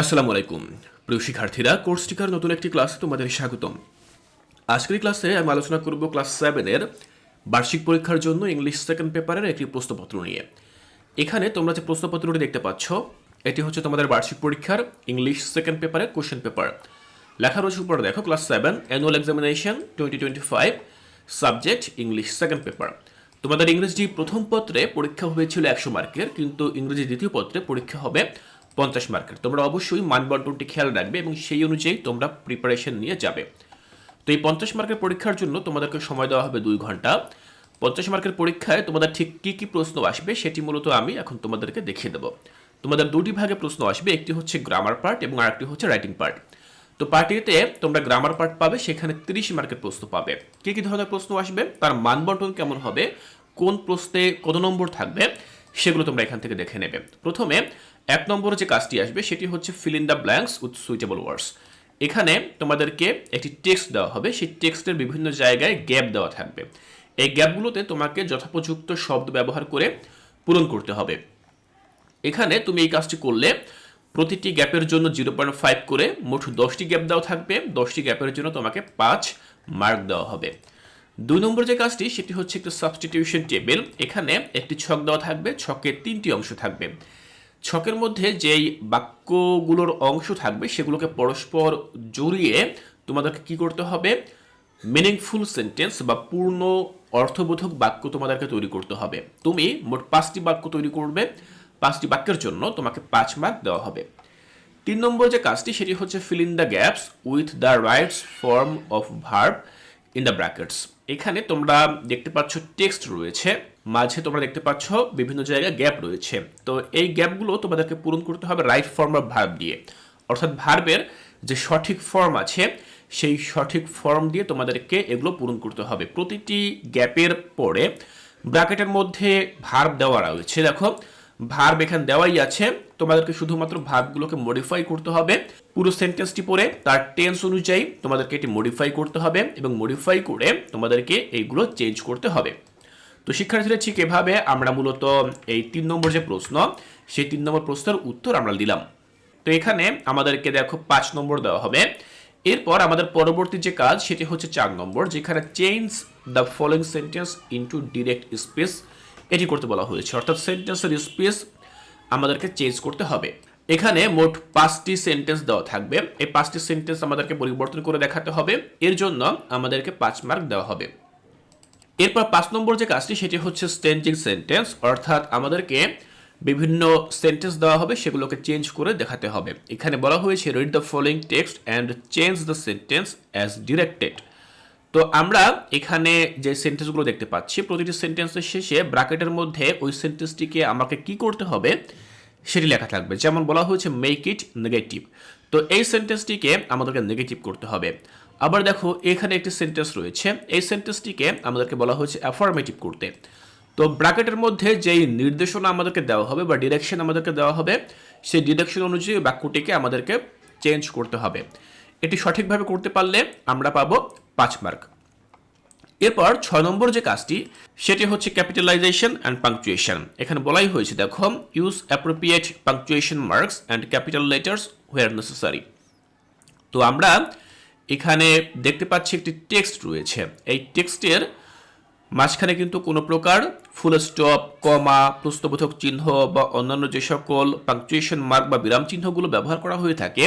আসসালামু আলাইকুম। প্রিয় শিক্ষার্থীরা, কোর্স টিকার নতুন একটি ক্লাসে তোমাদের স্বাগতম। আজকের ক্লাসে আমি আলোচনা করব ক্লাস সেভেনের বার্ষিক পরীক্ষার জন্য ইংলিশ সেকেন্ড পেপারের একটি প্রশ্নপত্র নিয়ে। এখানে তোমরা যে প্রশ্নপত্রটি দেখতে পাচ্ছ, এটি হচ্ছে তোমাদের বার্ষিক পরীক্ষার ইংলিশ সেকেন্ড পেপারের কোশ্চেন পেপার লেখা রয়েছে উপরে, দেখো, class seven annual examination twenty twenty five subject English second paper তোমাদের ইংরেজি প্রথম পত্রে পরীক্ষা হয়েছিল একশো মার্কের, কিন্তু ইংরেজি দ্বিতীয় পত্রে পরীক্ষা হবে পঞ্চাশ মার্কের। তোমরা অবশ্যই মানবন্টনটি খেয়াল রাখবে এবং সেই অনুযায়ী তোমরা প্রিপারেশন নিয়ে যাবে। তো এই পঞ্চাশ মার্কের পরীক্ষার জন্য তোমাদেরকে সময় দেওয়া হবে দুই ঘণ্টা। পঞ্চাশ মার্কের পরীক্ষায় তোমাদের ঠিক কী কী প্রশ্ন আসবে সেটি মূলত আমি এখন তোমাদেরকে দেখিয়ে দেবো। তোমাদের দুটি ভাগে প্রশ্ন আসবে, একটি হচ্ছে গ্রামার পার্ট এবং আরেকটি হচ্ছে রাইটিং পার্ট তো পার্ট এতে তোমরা গ্রামার পার্ট পাবে, সেখানে তিরিশ মার্কের প্রশ্ন পাবে। কী কী ধরনের প্রশ্ন আসবে, তার মানবন্টন কেমন হবে, কোন প্রশ্নে কত নম্বর থাকবে, সেগুলো তোমরা এখান থেকে দেখে নেবে। প্রথমে এক নম্বরে যে কাজটি আসবে সেটি হচ্ছে fill in the blanks with suitable words এখানে তোমাদেরকে একটি টেক্সট দেওয়া হবে, সেই টেক্সটের বিভিন্ন জায়গায় গ্যাপ দেওয়া থাকবে। এই গ্যাপগুলোতে তোমাকে যথোপযুক্ত শব্দ ব্যবহার করে পূরণ করতে হবে। এখানে তুমি এই কাজটি করলে প্রতিটি গ্যাপের জন্য জিরো পয়েন্ট ফাইভ করে মোট দশটি গ্যাপ দেওয়া থাকবে, দশটি গ্যাপের জন্য তোমাকে পাঁচ মার্ক দেওয়া হবে। দুই নম্বর যে কাজটি, সেটি হচ্ছে একটি সাবস্টিটিউশন টেবিল এখানে একটি ছক দেওয়া থাকবে, ছকের তিনটি অংশ থাকবে। ছকের মধ্যে যেই বাক্যগুলোর অংশ থাকবে, সেগুলোকে পরস্পর জড়িয়ে তোমাদেরকে কি করতে হবে? মিনিংফুল সেন্টেন্স বা পূর্ণ অর্থবোধক বাক্য তোমাদেরকে তৈরি করতে হবে। তুমি মোট পাঁচটি বাক্য তৈরি করবে। পাঁচটি বাক্যের জন্য তোমাকে পাঁচ মার্ক দেওয়া হবে। তিন নম্বর যে কাজটি, সেটি হচ্ছে fill in the gaps with the rights form of verb in the brackets এখানে তোমরা দেখতে পাচ্ছ টেক্সট রয়েছে, মাঝে তোমরা দেখতে পাচ্ছ বিভিন্ন জায়গায় গ্যাপ রয়েছে। তো এই গ্যাপগুলো তোমাদেরকে পূরণ করতে হবে রাইট ফর্ম অফ ভার্ব দিয়ে। অর্থাৎ ভার্বের যে সঠিক ফর্ম আছে, সেই সঠিক ফর্ম দিয়ে তোমাদেরকে এগুলো পূরণ করতে হবে। প্রতিটি গ্যাপের পরে ব্র্যাকেটের মধ্যে ভার্ব দেওয়া রয়েছে। দেখো ভার্ব এখানে দেওয়াই আছে। তোমাদেরকে শুধুমাত্র ভার্বগুলোকে মডিফাই করতে হবে। পুরো সেন্টেন্সটি পড়ে, তার টেন্স অনুযায়ী তোমাদেরকে এটি মডিফাই করতে হবে এবং মডিফাই করে তোমাদেরকে এইগুলো চেঞ্জ করতে হবে। তো শিক্ষার্থীরা, ঠিক এভাবে আমরা মূলত এই তিন নম্বর যে প্রশ্ন, সেই তিন নম্বর প্রশ্নের উত্তর আমরা দিলাম। তো এখানে আমাদেরকে দেখো পাঁচ নম্বর দেওয়া হবে। এরপর আমাদের পরবর্তী যে কাজ, সেটি হচ্ছে চার নম্বর, যেখানে change the following sentence into direct speech এটি করতে বলা হয়েছে। অর্থাৎ সেন্টেন্সের স্পেস আমাদেরকে চেঞ্জ করতে হবে। এখানে মোট পাঁচটি সেন্টেন্স দেওয়া থাকবে। এই পাঁচটি সেন্টেন্স আমাদেরকে পরিবর্তন করে দেখাতে হবে। এর জন্য আমাদেরকে পাঁচ মার্ক দেওয়া হবে। এরপর পাঁচ নম্বর যে কাজটি, সেটি হচ্ছে স্টেঞ্জিং সেন্টেন্স অর্থাৎ আমাদেরকে বিভিন্ন সেন্টেন্স দেওয়া হবে, সেগুলোকে চেঞ্জ করে দেখাতে হবে। এখানে বলা হয়েছে read the following text and change the sentence as directed তো আমরা এখানে যে সেন্টেন্সগুলো দেখতে পাচ্ছি, প্রতিটি সেন্টেন্সের শেষে ব্র্যাকেটের মধ্যে ওই সেন্টেন্সটিকে আমাকে কি করতে হবে সেটি লেখা থাকবে। যেমন বলা হয়েছে মেক ইট নেগেটিভ তো এই সেন্টেন্সটিকে আমাদেরকে নেগেটিভ করতে হবে। আবার দেখো, এখানে একটি সেন্টেন্স রয়েছে। এই সেন্টেন্সটিকে আমাদেরকে বলা হয়েছে অ্যাফার্মেটিভ করতে। তো ব্র্যাকেটের মধ্যে যেই নির্দেশনা আমাদেরকে দেওয়া হবে বা ডিরেকশন আমাদেরকে দেওয়া হবে, সেই ডিরেকশন অনুযায়ী বাক্যটিকে আমাদেরকে চেঞ্জ করতে হবে। এটি সঠিকভাবে করতে পারলে আমরা পাবো পাঁচ মার্ক। এরপর ছয় নম্বর যে কাজটি, সেটি হচ্ছে ক্যাপিটালাইজেশন অ্যান্ড পাংচুয়েশন এখানে বলাই হয়েছে, দেখো use appropriate punctuation marks and capital letters where necessary তো আমরা এখানে দেখতে পাচ্ছি একটি টেক্সট রয়েছে। এই টেক্সটের মাঝখানে কিন্তু কোনো প্রকার ফুল স্টপ কমা প্রশ্নবোধক চিহ্ন বা অন্যান্য যে সকল পাংচুয়েশন মার্ক বা বিরাম চিহ্নগুলো ব্যবহার করা হয়ে থাকে,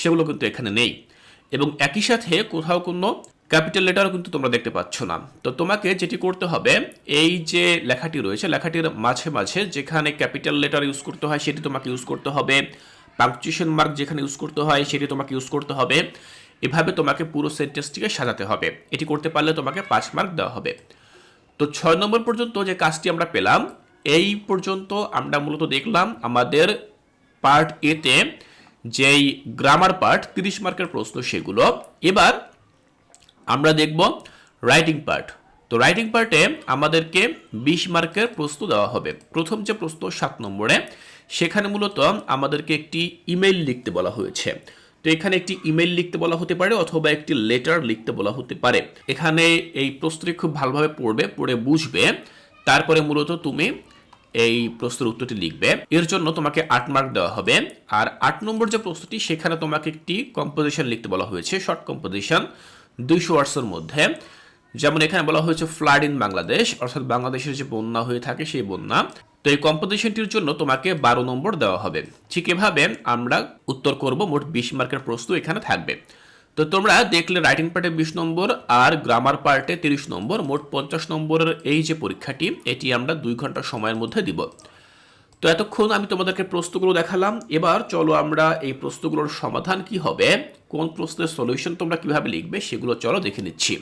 সেগুলো কিন্তু এখানে নেই। এবং একই সাথে কোথাও কোনো ক্যাপিটাল লেটারও কিন্তু তোমরা দেখতে পাচ্ছ না। তো তোমাকে যেটি করতে হবে, এই যে লেখাটি রয়েছে, লেখাটির মাঝে মাঝে যেখানে ক্যাপিটাল লেটার ইউজ করতে হয়, সেটি তোমাকে ইউজ করতে হবে। পাংচুয়েশন মার্ক যেখানে ইউজ করতে হয়, সেটি তোমাকে ইউজ করতে হবে। এভাবে তোমাকে পুরো সেন্টেন্সটিকে সাজাতে হবে। এটি করতে পারলে তোমাকে পাঁচ মার্ক দেওয়া হবে। তো ছয় নম্বর পর্যন্ত যে কাজটি আমরা পেলাম, এই পর্যন্ত আমরা মূলত দেখলাম আমাদের পার্ট এতে যেই গ্রামার পার্ট তিরিশ মার্কের প্রশ্ন সেগুলো। এবার আমরা দেখব রাইটিং পার্ট তো রাইটিং পার্টে আমাদেরকে বিশ মার্কের প্রশ্ন দেওয়া হবে। প্রথম যে প্রশ্ন সাত নম্বরে, সেখানে মূলত আমাদেরকে একটি ইমেইল লিখতে বলা হয়েছে। তো এখানে একটি ইমেল লিখতে বলা হতে পারে অথবা একটি লেটার লিখতে বলা হতে পারে। এখানে এই প্রশ্নটি খুব ভালোভাবে পড়বে, পড়ে বুঝবে। তারপরে মূলত তুমি এই প্রশ্নের উত্তরটি লিখবে। এর জন্য তোমাকে আট মার্ক দেওয়া হবে। আর আট নম্বর যে প্রশ্নটি, সেখানে তোমাকে একটি কম্পোজিশন লিখতে বলা হয়েছে শর্ট কম্পোজিশন দুইশো ওয়ার্ডসের মধ্যে। যেমন এখানে বলা হয়েছে ফ্লাড ইন বাংলাদেশ, অর্থাৎ বাংলাদেশের যে বন্যা হয়ে থাকে সেই বন্যা। তো এই কম্পোজিশনটির জন্য তোমাকে বারো নম্বর দেওয়া হবে। ঠিক এভাবে আমরা উত্তর করব, মোট বিশ মার্কের প্রশ্ন এখানে থাকবে। তো তোমরা দেখলে রাইটিং পার্টে বিশ নম্বর আর গ্রামার পার্টে তিরিশ নম্বর, মোট পঞ্চাশ নম্বরের এই যে পরীক্ষাটি, এটি আমরা দুই ঘণ্টা সময়ের মধ্যে দিব। তো এতক্ষণ আমি তোমাদেরকে প্রশ্নগুলো দেখালাম। এবার চলো আমরা এই প্রশ্নগুলোর সমাধান কি হবে? কোন প্রশ্নের সলিউশন তোমরা কীভাবে লিখবে সেগুলো চলো দেখে নিচ্ছি।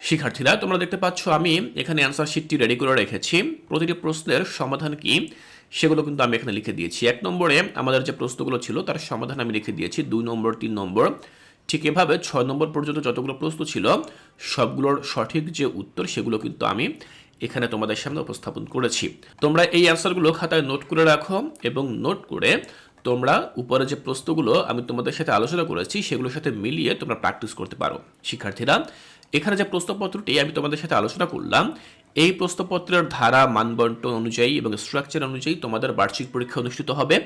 শিক্ষার্থীরা, তোমরা দেখতে পাচ্ছ আমি এখানে অ্যান্সার শিটটি রেডি করে রেখেছি। প্রতিটি প্রশ্নের সমাধান কি সেগুলো কিন্তু আমি এখানে লিখে দিয়েছি। এক নম্বরে আমাদের যে প্রশ্নগুলো ছিল তার সমাধান আমি লিখে দিয়েছি, দুই নম্বর, তিন নম্বর। ঠিক এভাবে ছয় নম্বর পর্যন্ত যতগুলো প্রশ্ন ছিল, সবগুলোর সঠিক যে উত্তর সেগুলো কিন্তু আমি এখানে তোমাদের সামনে উপস্থাপন করেছি। তোমরা এই অ্যান্সারগুলো খাতায় নোট করে রাখো এবং নোট করে তোমরা উপরে যে প্রশ্নগুলো আমি তোমাদের সাথে আলোচনা করেছি, সেগুলোর সাথে মিলিয়ে তোমরা প্র্যাকটিস করতে পারো। শিক্ষার্থীরা, এখানে যে প্রশ্নপত্রটি আমি তোমাদের সাথে আলোচনা করলাম, এই প্রশ্নপত্রের ধারা, মানবন্টন অনুযায়ী এবং স্ট্রাকচার অনুযায়ী তোমাদের বার্ষিক পরীক্ষা অনুষ্ঠিত হবে।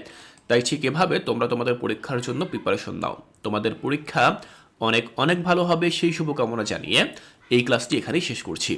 তাই ঠিক এভাবে তোমরা তোমাদের পরীক্ষার জন্য প্রিপারেশন নাও। তোমাদের পরীক্ষা অনেক অনেক ভালো হবে, সেই শুভকামনা জানিয়ে এই ক্লাসটি এখানেই শেষ করছি।